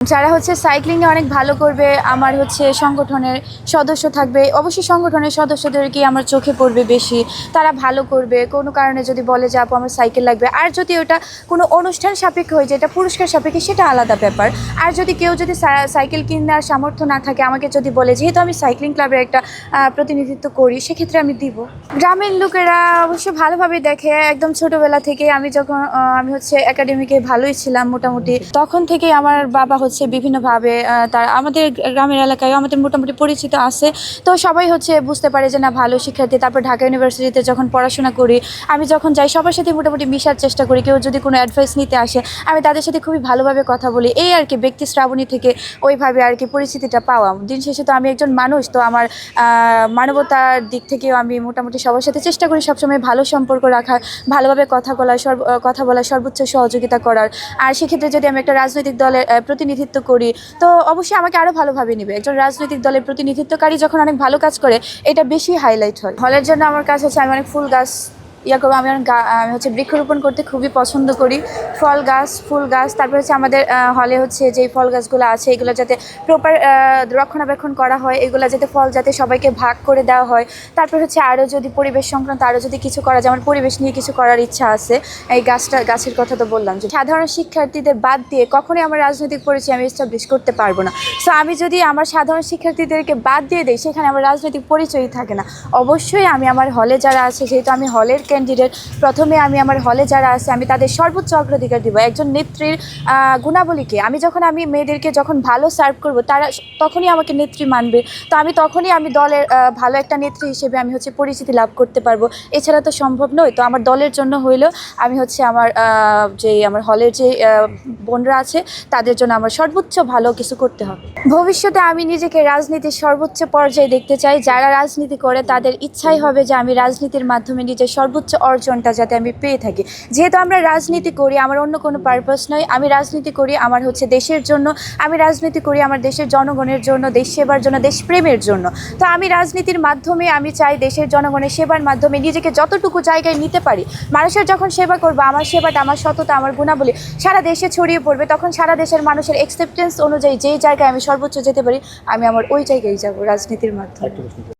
যারা হচ্ছে সাইক্লিংয়ে অনেক ভালো করবে, আমার হচ্ছে সংগঠনের সদস্য থাকবে, অবশ্যই সংগঠনের সদস্যদেরকে আমার চোখে পড়বে বেশি। তারা ভালো করবে, কোনো কারণে যদি বলে যে, আপু, আমার সাইকেল লাগবে। আর যদি ওটা কোনো অনুষ্ঠান সাপেক্ষে হয়ে যায়, এটা পুরস্কার সাপেক্ষে, সেটা আলাদা ব্যাপার। আর যদি কেউ যদি সাইকেল কেনার সামর্থ্য না থাকে, আমাকে যদি বলে, যেহেতু আমি সাইক্লিং ক্লাবের একটা প্রতিনিধিত্ব করি, সেক্ষেত্রে আমি দিব। গ্রামের লোকেরা অবশ্য ভালোভাবে দেখে, একদম ছোটবেলা থেকে আমি যখন আমি হচ্ছে একাডেমিকে ভালোই ছিলাম মোটামুটি, তখন থেকে আমার বাবা হচ্ছে বিভিন্নভাবে তার আমাদের গ্রামের এলাকায় আমাদের মোটামুটি পরিচিত আছে। তো সবাই হচ্ছে বুঝতে পারে যে না ভালো শিক্ষার্থী। তারপর ঢাকা ইউনিভার্সিটিতে যখন পড়াশোনা করি আমি যখন যাই সবার সাথে মোটামুটি মিশার চেষ্টা করি। কেউ যদি কোনো অ্যাডভাইস নিতে আসে আমি তাদের সাথে খুবই ভালোভাবে কথা বলি। এই আর কি ব্যক্তি শ্রাবণী থেকে ওইভাবে আর কি পরিচিতিটা পাওয়া। দিন শেষে তো আমি একজন মানুষ তো আমার মানবতার দিক থেকেও আমি মোটামুটি সবার সাথে চেষ্টা করি সবসময় ভালো সম্পর্ক রাখার ভালোভাবে কথা সর্ব কথা বলার সর্বোচ্চ সহযোগিতা করার। আর সেক্ষেত্রে যদি আমি একটা রাজনৈতিক দলের আহ, প্রতিনিধিত্ব করি। তো অবশ্যই আমাকে আরও ভালোভাবে নেবে। একজন রাজনৈতিক দলের প্রতিনিধিত্বকারী যখন অনেক ভালো কাজ করে, এটা বেশি হাইলাইট হয়। হলের জন্য আমার কাজ আছে, আমি অনেক ফুল গাছ ইয়া করব আমি আমি হচ্ছে বৃক্ষরোপণ করতে খুবই পছন্দ করি। ফল গাছ, ফুল গাছ, তারপর হচ্ছে আমাদের হলে হচ্ছে যে ফল গাছগুলো আছে, এগুলো যাতে প্রপার রক্ষণাবেক্ষণ করা হয়, এগুলো যাতে ফল যাতে সবাইকে ভাগ করে দেওয়া হয়। তারপর হচ্ছে আরও যদি পরিবেশ সংক্রান্ত আরও যদি কিছু করা যায় আমার পরিবেশ নিয়ে কিছু করার ইচ্ছা আছে, এই গাছটা, গাছের কথা তো বললাম যে সাধারণ শিক্ষার্থীদের বাদ দিয়ে কখনোই আমার রাজনৈতিক পরিচয় আমি এস্টাবলিশ করতে পারব না। সো আমি যদি আমার সাধারণ শিক্ষার্থীদেরকে বাদ দিয়ে দিই, সেখানে আমার রাজনৈতিক পরিচয়ই থাকে না। অবশ্যই আমি আমার হলে যারা আছে, যেহেতু আমি হলের ক্যান্ডিডেট প্রথমে আমি আমার হলে যারা আছে, আমি তাদের সর্বোচ্চ অগ্রাধিকার দিব। একজন নেত্রীর গুণাবলীকে। আমি যখন আমি মেয়েদেরকে যখন ভালো সার্ভ করব, তারা তখনই আমাকে নেত্রী মানবে। তো আমি তখনই আমি দলের ভালো একটা নেত্রী হিসেবে আমি হচ্ছে পরিচিতি লাভ করতে পারব। এছাড়া তো সম্ভব নয়। তো আমার দলের জন্য হইলেও আমি হচ্ছে আমার যে আমার হলের যে বোনরা আছে, তাদের জন্য আমার সর্বোচ্চ ভালো কিছু করতে হবে। ভবিষ্যতে আমি নিজেকে রাজনীতির সর্বোচ্চ পর্যায়ে দেখতে চাই। যারা রাজনীতি করে, তাদের ইচ্ছাই হবে যে আমি রাজনীতির মাধ্যমে নিজের সর্বোচ্চ অর্জনটা যাতে আমি পেয়ে থাকি। যেহেতু আমরা রাজনীতি করি, আমার অন্য কোনো পারপাস নয়। আমি রাজনীতি করি আমার হচ্ছে দেশের জন্য, আমি রাজনীতি করি আমার দেশের জনগণের জন্য, দেশ সেবার জন্য দেশপ্রেমের জন্য। তো আমি রাজনীতির মাধ্যমে আমি চাই দেশের জনগণের সেবার মাধ্যমে নিজেকে যতটুকু জায়গায় নিতে পারি, মানুষের যখন সেবা করব, আমার সেবাটা, আমার সততা, আমার গুণাবলী সারা দেশে ছড়িয়ে পড়বে, তখন সারা দেশের মানুষের এক্সেপ্টেন্স অনুযায়ী যেই জায়গায় আমি সর্বোচ্চ যেতে পারি, আমি আমার ওই জায়গায় যাব রাজনীতির মাধ্যমে।